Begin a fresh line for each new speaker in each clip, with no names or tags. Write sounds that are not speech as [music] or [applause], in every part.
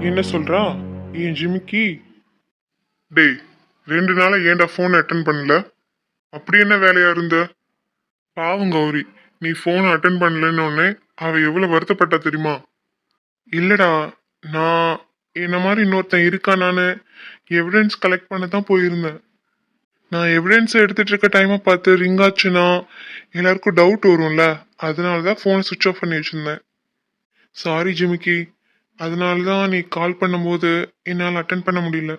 என்ன சொல்றா? என் ஜிமிக்கி. டேய் ரெண்டு நாளா ஏன்டா ஃபோன் அட்டன் பண்ணல? அப்படி என்ன வேலையா இருந்த? பாவம் கௌரி நீ ஃபோன் அட்டன் பண்ணலன்னு அவ எவ்வளவு வருத்தப்பட்டா தெரியுமா? இல்லடா நான் என்ன மாதிரி இன்னொருத்தன் இருக்கானான்னு எவிடன்ஸ் கலெக்ட் பண்ண தான் போயிருந்தேன். நான் எவிடன்ஸ் எடுத்துட்டு இருக்க டைமை பார்த்து ரிங் ஆச்சுன்னா எல்லாருக்கும் டவுட் வரும்ல அதனால தான் ஃபோனை சுவிட்ச் ஆஃப் பண்ணி வச்சிருந்தேன். சாரி ஜிமிக்கி அதனால தான் நீ கால் பண்ணும்போது என்னால் அட்டன் பண்ண முடியல.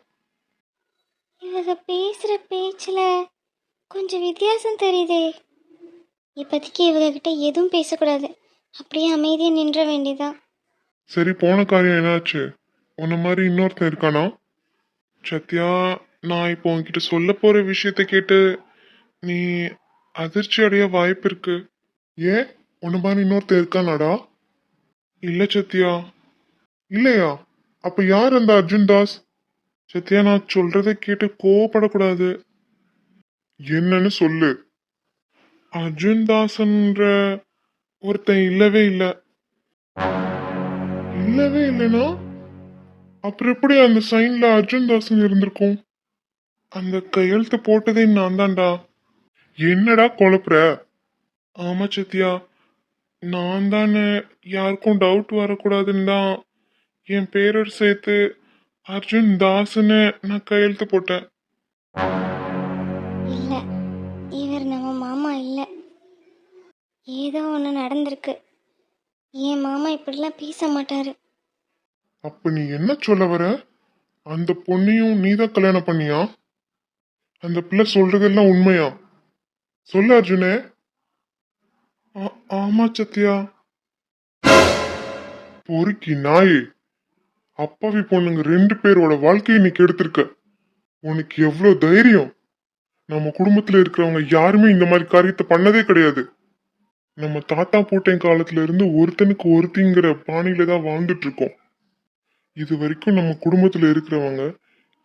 இவங்க பேசுகிற பேச்சில் கொஞ்சம் வித்தியாசம் தெரியுதே. இப்போதைக்கு இவங்க கிட்ட எதுவும் பேசக்கூடாது. அப்படியே அமைதியாக நின்ற வேண்டியதான்
சரி போன காரியம் என்னாச்சு? உன்ன மாதிரி இன்னொருத்தன் இருக்கானா? சத்யா நான் இப்போ உன்கிட்ட சொல்ல போற விஷயத்த கேட்டு நீ அதிர்ச்சி அடைய வாய்ப்பு இருக்கு. ஏன்? உன்ன மாதிரி இன்னொருத்தன் இருக்கானாடா? இல்ல சத்யா இல்லையா? அப்ப யார் அந்த அர்ஜுன் தாஸ்? சத்யா நான் சொல்றதை கேட்டு கோவப்படக்கூடாது. என்னன்னு சொல்லு. அர்ஜுன் தாஸ்ன்ற ஒருத்தன் இல்லவே இல்லை. இல்லவே இல்லைனா அப்புறம் எப்படி அந்த சைன்ல அர்ஜுன் தாசன் இருந்திருக்கும்? அந்த கையெழுத்து போட்டதே நான் தான்டா. என்னடா குழப்புற? ஆமா சத்யா. நான் தானே யாருக்கும் டவுட் வரக்கூடாதுன்னு தான் என் பேரோட சேர்த்து அர்ஜுன் தாஸ்னு நான் கையெழுத்து போட்டேன்.
இல்லை இவர் நம்ம மாமா இல்லை. ஏதோ ஒன்று நடந்திருக்கு. என் மாமா இப்படிலாம் பேச மாட்டாரு.
அப்ப நீ என்ன சொல்ல வர? அந்த பொண்ணையும் நீதான் கல்யாணம் பண்ணியா? அந்த பிள்ளை சொல்றதெல்லாம் உண்மையா? சொல்லு அர்ஜுனே. ஆமா சத்யா. பொறுக்கி நாயே. அப்பாவி பொண்ணுங்க ரெண்டு பேரோட வாழ்க்கையை நீ கெடுத்திருக்க உனக்கு எவ்வளவு தைரியம்? நம்ம குடும்பத்துல இருக்கிறவங்க யாருமே இந்த மாதிரி காரியத்தை பண்ணதே கிடையாது. நம்ம தாத்தா போட்டேன் காலத்துல இருந்து ஒருத்தனுக்கு ஒருத்திங்கிற பாணியில தான் வாழ்ந்துட்டு இருக்கோம். இது வரைக்கும் நம்ம குடும்பத்துல இருக்கிறவங்க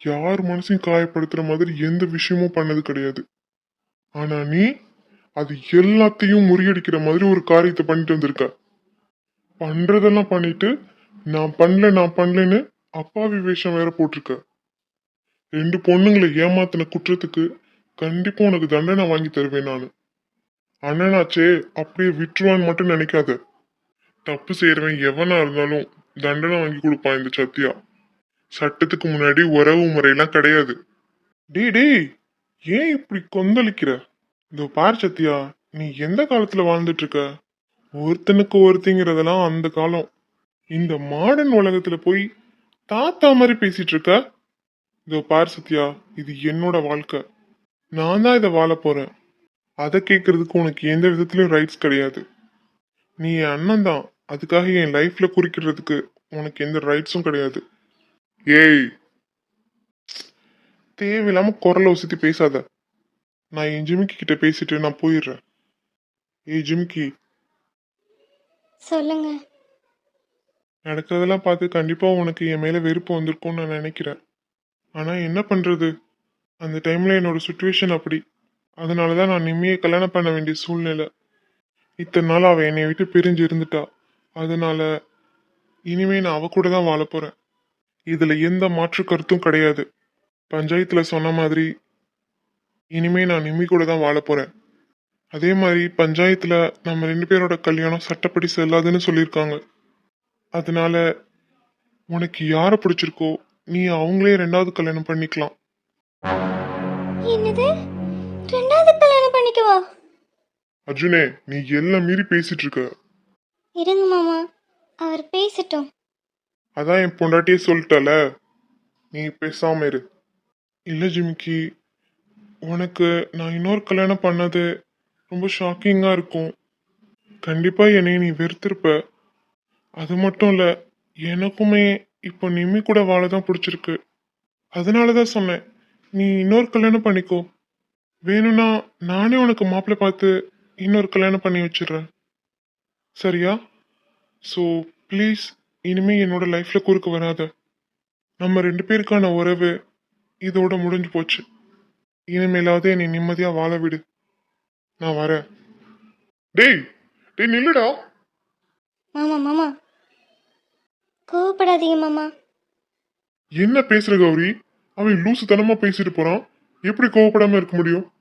யார் மனசையும் காயப்படுத்துற மாதிரி எந்த விஷயமும் பண்ணது கிடையாது. ஆனா நீ அது எல்லாத்தையும் முறியடிக்கிற மாதிரி ஒரு காரியத்தை பண்ணிட்டு வந்திருக்க. பண்றதெல்லாம் பண்ணிட்டு நான் பண்ணல நான் பண்ணலன்னு அப்பாவி வேஷம் வேற போட்டிருக்க. ரெண்டு பொண்ணுங்களை ஏமாத்தின குற்றத்துக்கு கண்டிப்பா உனக்கு தண்டனை வாங்கி தருவேன் நான். அண்ணனாச்சே அப்படியே விட்டுருவான்னு மட்டும் நினைக்காத. தப்பு செய்யறவன் எவனா இருந்தாலும் தண்டனை வாங்கி கொடுப்பான் இந்த சத்யா. சட்டத்துக்கு முன்னாடி உறவு முறையெல்லாம் கிடையாது. டே டேய் ஏன் இப்படி கொந்தளிக்கிற? இதோ பார் சத்யா நீ எந்த காலத்துல வாழ்ந்துட்டு இருக்க? ஒருத்தனுக்கு ஒருத்திங்கிறதெல்லாம் அந்த காலம். இந்த மாடர்ன் உலகத்துல போய் தாத்தா மாதிரி பேசிட்டு இருக்க இதோ பார் சத்யா இது என்னோட வாழ்க்கை. நான் தான் இதை வாழ போறேன். அதை கேட்கறதுக்கு உனக்கு எந்த விதத்துலயும் ரைட்ஸ் கிடையாது. நீ என் அண்ணன் தான். அதுக்காக என் லைஃப்ல குறிக்கிறதுக்கு உனக்கு எந்த ரைட்ஸும் கிடையாது. ஏய்! தேவையில்லாம குரலை உசத்தி பேசாத. நான் என் ஜிமிக்கி கிட்ட பேசிட்டு நான் போயிடுறேன். ஏய் ஜிமிக்கி.
சொல்லுங்க.
நடக்கிறதெல்லாம் பார்த்து கண்டிப்பாக உனக்கு என் மேலே வெறுப்பு வந்திருக்கும்னு நான் நினைக்கிறேன். ஆனால் என்ன பண்ணுறது அந்த டைமில் என்னோட சுச்சுவேஷன் அப்படி. அதனாலதான் நான் நிம்மியை கல்யாணம் பண்ண வேண்டிய சூழ்நிலை. இத்தனை நாள் அவள் என்னை விட்டு பிரிஞ்சு இருந்துட்டா. அதனால இனிமே நான் அவ கூட தான் வாழ போகிறேன் இதில் எந்த மாற்று கருத்தும் கிடையாது. பஞ்சாயத்தில் சொன்ன மாதிரி இனிமே நான் நிம்மி கூட தான் வாழ போகிறேன் அதே மாதிரி பஞ்சாயத்தில் நம்ம ரெண்டு பேரோட கல்யாணம் சட்டப்படி செல்லாதுன்னு சொல்லியிருக்காங்க. அதனால உனக்கு யாரை பிடிச்சிருக்கோ நீ அவங்களே ரெண்டாவது கல்யாணம் பண்ணிக்கலாம்.
என்னது? ரெண்டாவது கல்யாணம் பண்ணிக்கவா?
அர்ஜுனே நீ எல்லாம் மீறி பேசிட்டு இருக்க
இருங்க மாமா அவர் பேசட்டும்.
அதான் என் பொண்டாட்டியே சொல்லிட்டல நீ பேசாம இரு. இல்ல ஜிமிக்கி உனக்கு நான் இன்னொரு கல்யாணம் பண்ணது ரொம்ப ஷாக்கிங்கா இருக்கும். கண்டிப்பா என்னை நீ வெறுத்திருப்ப. அது மட்டும் இல்லை எனக்குமே இப்போ நிம்மி கூட வாழ தான் பிடிச்சிருக்கு. அதனால தான் சொன்னேன் நீ இன்னொரு கல்யாணம் பண்ணிக்கோ. வேணும்னா நானே உனக்கு மாப்பிள்ளை பார்த்து இன்னொரு கல்யாணம் பண்ணி வச்சிடுறேன். சரியா? ஸோ ப்ளீஸ் இனிமேல் என்னோட லைஃப்பில் குறுக்க வராத. நம்ம ரெண்டு பேருக்கான உறவு இதோட முடிஞ்சு போச்சு. இனிமேலாவது என்னை நிம்மதியாக வாழ விடு. நான் வரேன். டேய் டேய் நில்லுடா.
மாமா மாமா. கோவப்படாதீங்க மாமா.
என்ன பேசுற கௌரி? அவன் லூசுத்தனமா பேசிட்டு போறான். எப்படி கோவப்படாம இருக்க முடியும்?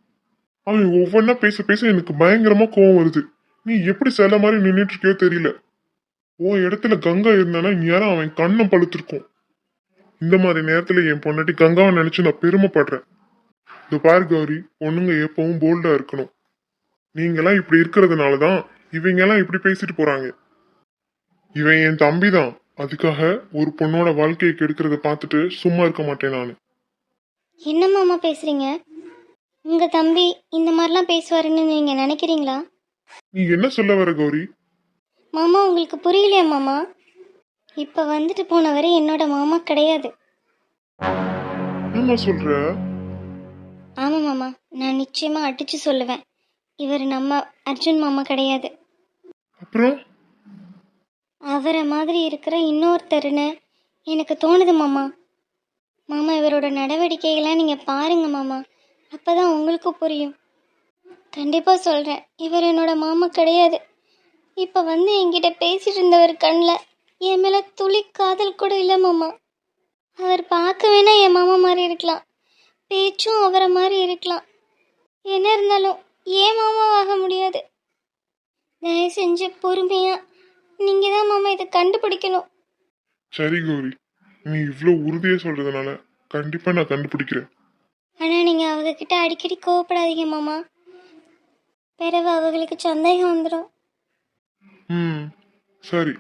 அவன் ஒவ்வொன்றா பேச பேச எனக்கு பயங்கரமா கோவம் வருது. நீ எப்படி சில மாதிரி நின்றுட்டு இருக்கியோ தெரியல. உன் இடத்துல கங்கா இருந்தானா நேரம் அவன் கண்ணம் பழுத்திருக்கும். இந்த மாதிரி நேரத்துல என் பொண்டாட்டி கங்காவை நினைச்சு நான் பெருமைப்படுறேன். இந்த பாரு கௌரி பொண்ணுங்க எப்பவும் போல்டா இருக்கணும். நீங்கெல்லாம் இப்படி இருக்கிறதுனால தான் இவங்கெல்லாம் இப்படி பேசிட்டு போறாங்க. இவன் என் தம்பி தான் அதுக்காக ஒரு பொண்ணோட வாழ்க்கையை கெடுக்கிறத பார்த்துட்டு சும்மா இருக்க மாட்டேன் நான்.
என்ன மாமா பேசுறீங்க? உங்க தம்பி இந்த மாதிரிலாம் பேசுவாருன்னு நீங்க நினைக்கிறீங்களா?
நீ என்ன சொல்ல வர கௌரி?
மாமா உங்களுக்கு புரியலையா மாமா? இப்போ வந்துட்டு போனவரை என்னோட மாமா கிடையாது.
என்னம்மா சொல்ற?
ஆமாம் மாமா நான் நிச்சயமா அடிச்சு சொல்லுவேன். இவர் நம்ம அர்ஜுன் மாமா கிடையாது.
அப்புறம்?
அவரை மாதிரி இருக்கிற இன்னொருத்தருன்னு எனக்கு தோணுது மாமா. மாமா இவரோட நடவடிக்கைகள்லாம் நீங்கள் பாருங்க மாமா. அப்போ தான் உங்களுக்கும் புரியும். கண்டிப்பாக சொல்கிறேன் இவர் என்னோட மாமா கிடையாது. இப்போ வந்து என்கிட்ட பேசிட்டு இருந்தவர் கண்ணில் என் மேலே துளி காதல் கூட இல்லை மாமா. அவர் பார்க்க வேணா என் மாமா மாதிரி இருக்கலாம். பேச்சும் அவரை மாதிரி இருக்கலாம். என்ன இருந்தாலும் ஏன் மாமாவாக முடியாது? தயவு செஞ்சு பொறுமையாக நீங்கள் தான் மாமா இதை கண்டுபிடிக்கணும்.
சரி கௌரி நீ இவ்வளோ உறுதியா சொல்றதுனால கண்டிப்பா நான் கண்டுபிடிக்கிறேன்.
ஆனால் நீங்கள் அவங்கக்கிட்ட அடிக்கடி கோவப்படாதீங்க மாமா. பிறகு அவங்களுக்கு சந்தேகம் வந்துடும்
ம் சரி.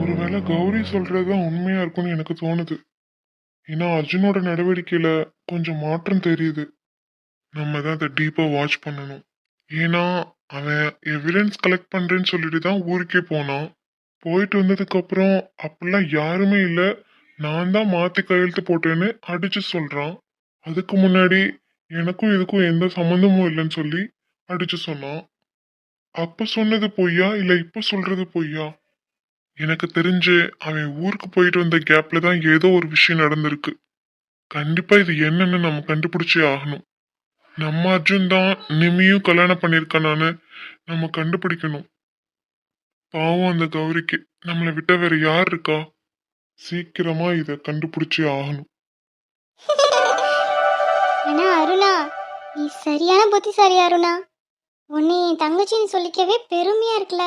ஒருவேளை கௌரி சொல்றதுதான் உண்மையா இருக்கும்னு எனக்கு தோணுது. ஏன்னா அர்ஜுனோட நடவடிக்கையில கொஞ்சம் மாற்றம் தெரியுது. நம்ம தான் அதை டீப்பா வாட்ச் பண்ணணும். ஏன்னா அவன் எவிடன்ஸ் கலெக்ட் பண்றேன்னு சொல்லிட்டு தான் ஊருக்கே போனான். போயிட்டு வந்ததுக்கு அப்புறம் அப்படிலாம் யாருமே இல்லை. நான் தான் மாத்தி கையெழுத்து போட்டேன்னு அடிச்சு சொல்றான். அதுக்கு முன்னாடி எனக்கும் இதுக்கும் எந்த சம்மந்தமும் இல்லைன்னு சொல்லி அடிச்சு சொன்னான். அப்ப சொன்னது பொய்யா? இல்ல இப்ப சொல்றது பொய்யா? எனக்கு தெரிஞ்சு அவன் ஊருக்கு போயிட்டு வந்த கேப்ல தான் ஏதோ ஒரு விஷயம் நடந்திருக்கு. கண்டிப்பா இது என்னன்னு நம்ம கண்டுபிடிச்சே ஆகணும். நம்ம அர்ஜுன் தான் நிமியும் கல்யாணம் பண்ணிருக்கானான்னு நம்ம கண்டுபிடிக்கணும். பாவம் அந்த கௌரிக்கு. நம்மளை விட்ட வேற யார் இருக்கா? சீக்கிரமா இதை கண்டுபிடிச்சே ஆகணும்.
ஆனா அருணா நீ சரியான புத்திசாலி அருணா. உன்னை என் தங்கச்சின்னு சொல்லிக்கவே பெருமையா இருக்குல்ல.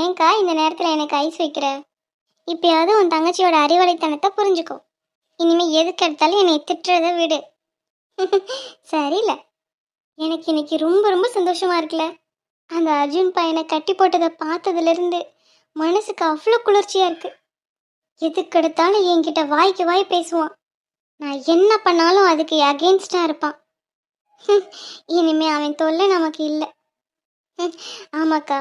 ஏன்க்கா இந்த நேரத்தில் எனக்கு ஐஸ் வைக்கிற? இப்பயாவது உன் தங்கச்சியோட அறிவாளித்தனத்தை புரிஞ்சுக்கோ. இனிமே எதுக்கு எடுத்தாலும் என்னை திட்டுறத விடு. [laughs] சரியில்ல. எனக்கு இன்னைக்கு ரொம்ப ரொம்ப சந்தோஷமா இருக்குல்ல. அந்த அர்ஜுன் பையனை கட்டி போட்டதை பார்த்ததுலேருந்து மனசுக்கு அவ்வளோ குளிர்ச்சியாக இருக்கு. எதுக்கெடுத்தாலும் என்கிட்ட வாய்க்கு வாய் பேசுவான். நான் என்ன பண்ணாலும் அதுக்கு அகேன்ஸ்டாக இருப்பான். [laughs] இனிமே அவன் தொல்லை நமக்கு இல்லை. [laughs] ஆமாக்கா.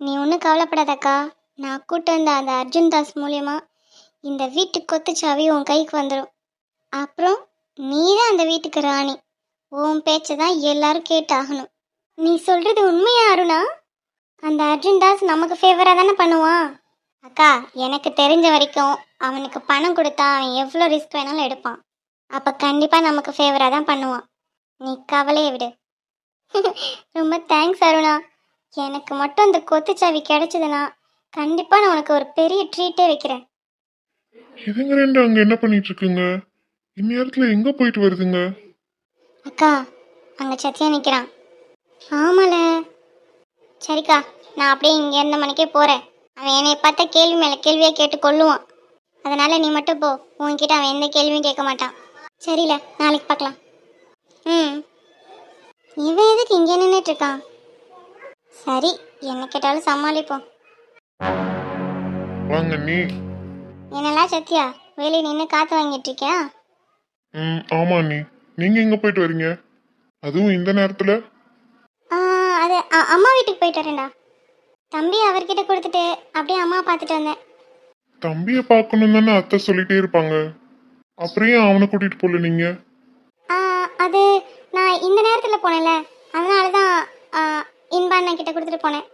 நீ ஒன்றும் கவலைப்படாதக்கா. நான் கூட்டு வந்த அந்த அர்ஜுன் தாஸ் மூலயமா இந்த வீட்டு கொத்துச்சாவி உன் கைக்கு வந்துடும் அப்புறம் நீ தான் அந்த வீட்டுக்கு ராணி. உன் பேச்சை தான் எல்லாரும் கேட்டாகணும். நீ சொல்றது உண்மையா அருணா? அந்த அர்ஜுன் தாஸ் நமக்கு ஃபேவராக தானே பண்ணுவான்? அக்கா எனக்கு தெரிஞ்ச வரைக்கும் அவனுக்கு பணம் கொடுத்தா அவன் எவ்வளோ ரிஸ்க் வேணாலும் எடுப்பான். அப்போ கண்டிப்பாக நமக்கு ஃபேவராக தான் பண்ணுவான். நீ கவலையை விடு. [laughs] ரொம்ப தேங்க்ஸ் அருணா. எனக்கு மட்டும் அந்த கொத்துச்சாவி கிடைச்சதுன்னா கண்டிப்பாக நான் உனக்கு ஒரு பெரிய ட்ரீட்டே வைக்கிறேன்.
இதுங்க ரெண்டு அங்க என்ன பண்ணிட்டு இருக்குங்க? இந்நேரத்துல எங்க போயிட்டு வருதுங்க?
அக்கா அங்கே சத்தியா நிற்கிறான் ஆமால. சரிக்கா நான் அப்படியே இங்கே இருந்த மணிக்கே போகிறேன் அவன் என்னை பார்த்த கேள்வி மேலே கேள்வியை கேட்டு கொள்ளுவான் அதனால நீ மட்டும் போ. உன்கிட்ட அவன் எந்த கேள்வியும் கேட்க மாட்டான். சரில நாளைக்கு பார்க்கலாம். ம். இவன் எதுக்கு இங்கே நின்றுட்டு இருக்கான்? சரி என்ன கேட்டாலும் சமாளிப்போம்.
வாங்க நீ.
என்னெல்லாம் சத்யா வெளியே நின்று காற்று வாங்கிட்டு இருக்கியா?
ம் ஆமா நீ நீங்க எங்க போயிட்டு வரீங்க? அதுவும் இந்த நேரத்துல?
ஆ, அது அ- அம்மா வீட்டுக்கு போயிட்டு வரேன்டா. தம்பி அவர்கிட்ட கொடுத்துட்டு அப்படியே அம்மா பார்த்துட்டு வந்தேன்.
தம்பிய பார்க்கணும் தானே அத்தை சொல்லிட்டே இருப்பாங்க. அப்புறம் ஏன் அவனை கூட்டிட்டு போல நீங்க?
ஆ, அது நான் இந்த நேரத்தில் போனேன்ல. அதனால தான் இன்பா அண்ணன் கிட்ட கொடுத்துட்டு போனேன்.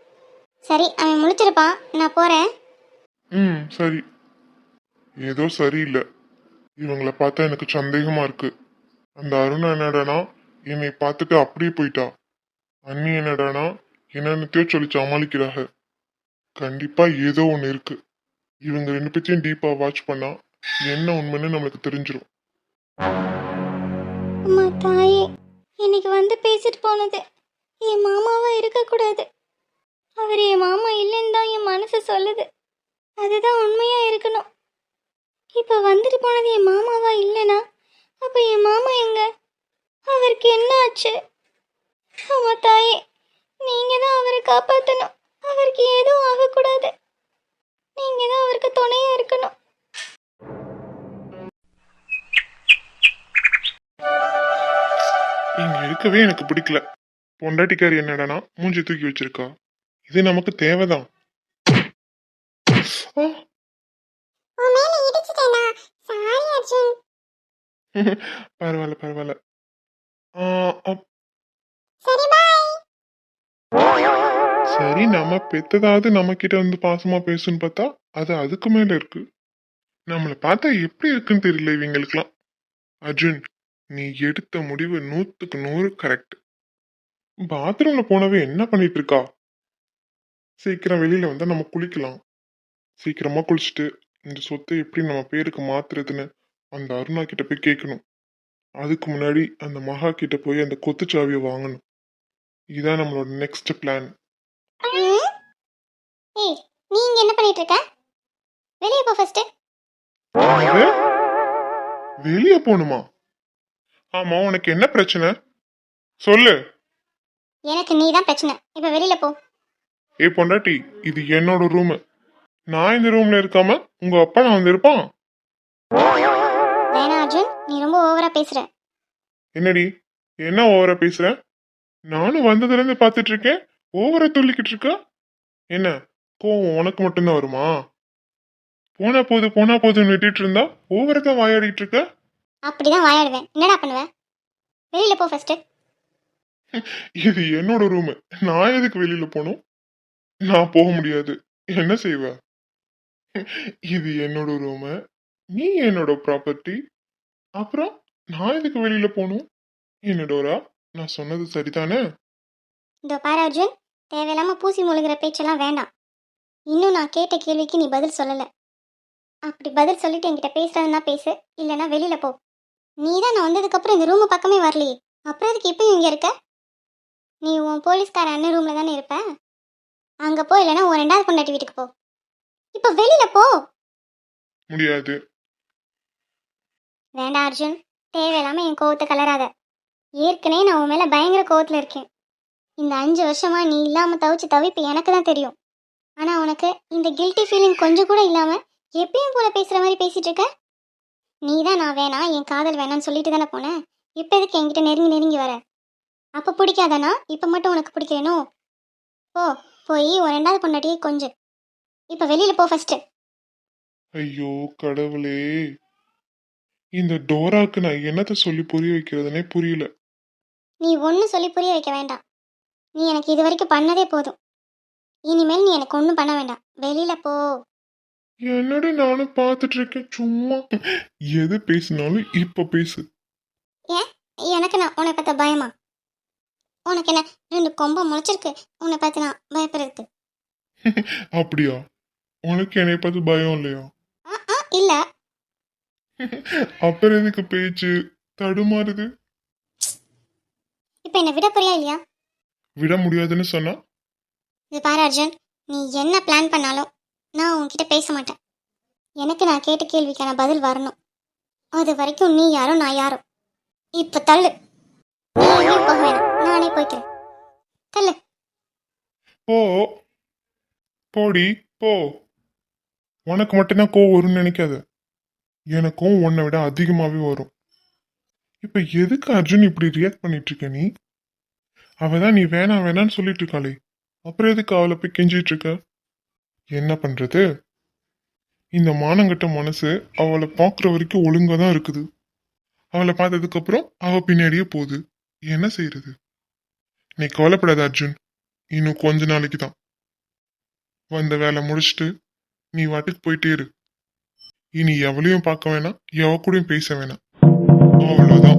சரி அவன் முழிச்சிருப்பான். நான் போகிறேன்
ம் சரி. ஏதோ சரியில்லை. இவங்கள பார்த்தா எனக்கு சந்தேகமா இருக்கு. அந்த அருணா என்னடானா என்னை பார்த்துட்டு அப்படியே போயிட்டா. அண்ணி என்னடானா என்னென்னத்தையோ சொல்லி சமாளிக்கிறாங்க கண்டிப்பா ஏதோ ஒன்று இருக்கு. இவங்க ரெண்டு பேர்த்தையும் டீப்பா வாட்ச் பண்ணா என்ன உண்மைன்னு நம்மளுக்கு தெரிஞ்சிடும்
அம்மா தாயே இன்னைக்கு வந்து பேசிட்டு போனது. என் மாமாவா இருக்கக்கூடாது. அவர் என் மாமா இல்லைன்னு தான் என் மனசு சொல்லுது. அதுதான் உண்மையா இருக்கணும். இப்போ வந்துட்டு போனது என் மாமாவா இல்லைனா? அப்போ என் மாமா எங்க? அவருக்கு என்ன ஆச்சு அம்மா தாயே நீங்க தான் அவரை காப்பாற்றணும் அவருக்கு எதுவும் ஆகக்கூடாது. நீங்க தான் அவருக்கு துணையா இருக்கணும்.
இங்க இருக்கவே எனக்கு பிடிக்கல. பொண்டாட்டிக்காரி என்னடானா மூஞ்சி தூக்கி வச்சிருக்கா. இது நமக்கு தேவைதான். ஆ,
உன் மேல இடிச்சிட்டேனா சாரி அர்ஜுன். [laughs]
பரவாயில்ல பரவாயில்ல.
சரி பாய்
சரி நம்ம பெத்ததாவது நம்ம கிட்ட வந்து பாசமா பேசுன்னு பார்த்தா அது அதுக்கு மேல இருக்கு. நம்மள பார்த்தா எப்படி இருக்குன்னு தெரியல இவங்களுக்குலாம் அர்ஜுன் நீ எடுத்த முடிவு நூத்துக்கு நூறு கரெக்ட் பாத்ரூம்ல போனவே என்ன பண்ணிட்டு இருக்கா? சீக்கிரம் வெளியில வந்தா நம்ம குளிக்கலாம். சீக்கிரமா குளிச்சுட்டு இந்த சொத்தை எப்படி நம்ம பேருக்கு மாத்துறதுன்னு அந்த அருணா கிட்ட போய் கேட்கணும் அதுக்கு முன்னாடி அந்த மகா கிட்ட போய் அந்த கொத்துச்சாவியை வாங்கணும். இதான் நம்மளோட நெக்ஸ்ட் பிளான்?
ஏய் நீ இங்க என்ன பண்ணிட்டு இருக்க? வெளியே போ ஃபர்ஸ்ட்?
வெளிய போகணுமா ஆமா உனக்கு என்ன பிரச்சனை? சொல்லு.
எனக்கு நீ தான் பிரச்சனை. இப்ப வெளியில போ.
ஏ பொண்டாட்டி இது என்னோட ரூம் நான் இந்த ரூம்ல இருக்காம உங்க அப்பா நான் வந்து இருப்பான்.
வேணா அர்ஜுன் நீ ரொம்ப ஓவரா பேசுற.
என்னடி? என்ன ஓவரா பேசுற? நானும் வந்ததுல இருந்து பாத்துட்டு இருக்கேன் ஓவரா துள்ளிக்கிட்டு இருக்க? என்ன? கோவம் உனக்கு மட்டும்தான் வருமா? போனா போது போனா போதுன்னு விட்டுட்டு இருந்தா ஓவரா தான் வாயாடிட்டு இருக்க?
அப்படிதான் வாயாடுவேன். என்னடா பண்ணுவ? வெளியில போ ஃபர்ஸ்ட்
இது என்னோட ரூம் நான் எதுக்கு வெளியில போகணும் நான் போக முடியாது. என்ன செய்வ? இது என்னோட ரூம் நீ என்னோட ப்ராப்பர்ட்டி அப்புறம் நான் எதுக்கு வெளியில போகணும்? என்னடோரா நான் சொன்னது சரிதானே?
இதோ பாரு அர்ஜுன் தேவையில்லாம பூசி முழுகிற பேச்செல்லாம் வேண்டாம் இன்னும் நான் கேட்ட கேள்விக்கு நீ பதில் சொல்லல. அப்படி பதில் சொல்லிட்டு என்கிட்ட பேசுறதுன்னா பேசு இல்லைன்னா வெளியில போ. நீ தான் நான் வந்ததுக்கப்புறம் இந்த ரூமு பக்கமே வரலையே. அப்புறம் அதுக்கு இப்பயும் இங்கே இருக்க? நீ உன் போலீஸ்கார அண்ணன் ரூமில் தானே இருப்ப? அங்கே போ இல்லைன்னா உன் ரெண்டாவது பொண்டாட்டி வீட்டுக்கு போ. இப்போ வெளியில போ.
முடியாது.
வேண்டாம் அர்ஜுன். தேவையில்லாம என் கோவத்தை கலராத. ஏற்கனவே நான் உன் மேல பயங்கர கோவத்துல இருக்கேன். இந்த அஞ்சு வருஷமா நீ இல்லாம தவிச்சு தவிப்பு எனக்கு தான் தெரியும். ஆனா உனக்கு இந்த கில்ட்டி ஃபீலிங் கொஞ்சம் கூட இல்லாம எப்பயும் போல பேசுற மாதிரி பேசிட்டு இருக்க? நீ தான் நான் வேணாம் என் காதல் வேணாம்னு சொல்லிட்டு தானே போனேன் இப்போ எதுக்கு என்கிட்ட நெருங்கி நெருங்கி வர? அப்போ பிடிக்காதானா? இப்போ மட்டும் உனக்கு பிடிக்கலனோ? போ போய் ஒரு ரெண்டாவது பொண்டாட்டியே கொஞ்சு. இப்போ வெளியில போ ஃபர்ஸ்ட்
ஐயோ கடவுளே. இந்த டோராக்கு நான் என்னத்த சொல்லி புரிய வைக்கிறதுனே புரியல.
நீ ஒன்றும் சொல்லி புரிய வைக்க வேண்டாம். நீ எனக்கு இது வரைக்கும் பண்ணதே போதும். இனிமேல் நீ எனக்கு ஒன்றும் பண்ண வேண்டாம். வெளியில போ.
என்னடி நானும் பார்த்துட்டு இருக்கேன் சும்மா. எது பேசினாலும் இப்ப பேசு.
எனக்கு நான் உன்னை பார்த்த பயமா? உனக்கு என்ன ரெண்டு கொம்பை முளைச்சிருக்கு. உன்னை பார்த்து நான் பயப்படுறதுக்கு. [laughs]
அப்படியா? உனக்கு என்னை பார்த்து பயம் இல்லையா?
இல்லை.
அப்புறம் எதுக்கு பேச்சு? தடுமாறுது.
இப்போ என்னை விட போறியா இல்லையா?
விட முடியாதுன்னு சொன்னா?
இது பாரு அர்ஜுன் நீ என்ன பிளான் பண்ணாலும் நான் உன்கிட்ட பேச மாட்டேன். எனக்கு நான் கேட்ட கேள்விக்கான பதில் வரணும். அது வரைக்கும் நீ யாரோ நான் யாரோ. இப்போ தள்ளு. நீ எங்கேயும் போக வேணாம். நானே போய்க்கிறேன். தள்ளு.
போ. போடி போ. உனக்கு மட்டும்தான் கோவம் வரும்னு நினைக்காத. எனக்கும் உன்னை விட அதிகமாகவே வரும். இப்போ எதுக்கு அர்ஜுன் இப்படி ரியாக்ட் பண்ணிட்டு இருக்க நீ? அவ தான் நீ வேணாம் வேணாம்னு சொல்லிட்டு இருக்காளே. அப்புறம் எதுக்கு அவளை போய் கெஞ்சிட்டு இருக்க? என்ன பண்றது? இந்த மானங்கட்ட மனசு அவளை பார்க்குற வரைக்கும் ஒழுங்கா தான் இருக்குது. அவளை பார்த்ததுக்கப்புறம் அவள் பின்னாடியே போகுது. என்ன செய்யறது நீ கவலைப்படாத அர்ஜுன். இன்னும் கொஞ்ச நாளைக்கு தான் வந்த வேலை முடிச்சுட்டு நீ வாட்டுக்கு போயிட்டே இரு. இனி எவளையும் பார்க்க வேணாம் எவ கூடயும் பேச வேணாம். அவ்வளவுதான்.